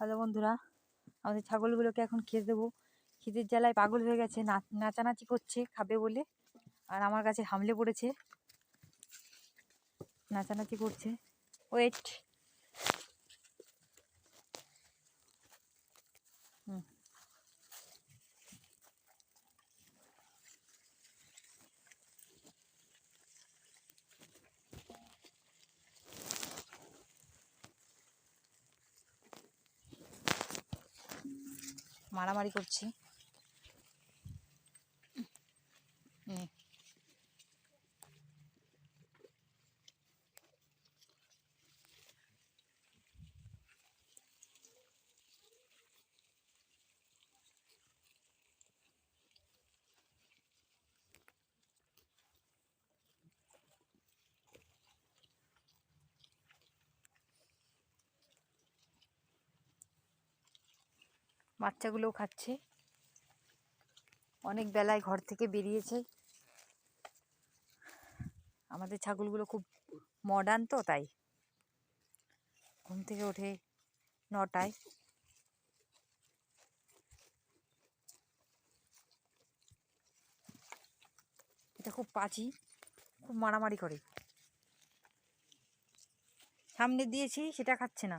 Hello বন্ধুরা, আমাদের ছাগলগুলোকে এখন খেতে দেবো। খিদের জ্বালায় পাগল হয়ে গেছে নাচানাচি করছে, খাবে বলে। আর আমার কাছে হামলে পড়েছে। নাচানাচি করছে। ওয়েট। হুম। মারামারি করছি। বাচ্চাগুলোও খাচ্ছে। অনেক বেলায় ঘর থেকে বেরিয়েছে। আমাদের ছাগলগুলো খুব মডার্ন তো তাই। ঘুম থেকে ওঠে নটায়। এটা খুব পাচি, খুব মারামারি করে। সামনে দিয়েছি, সেটা খাচ্ছে না।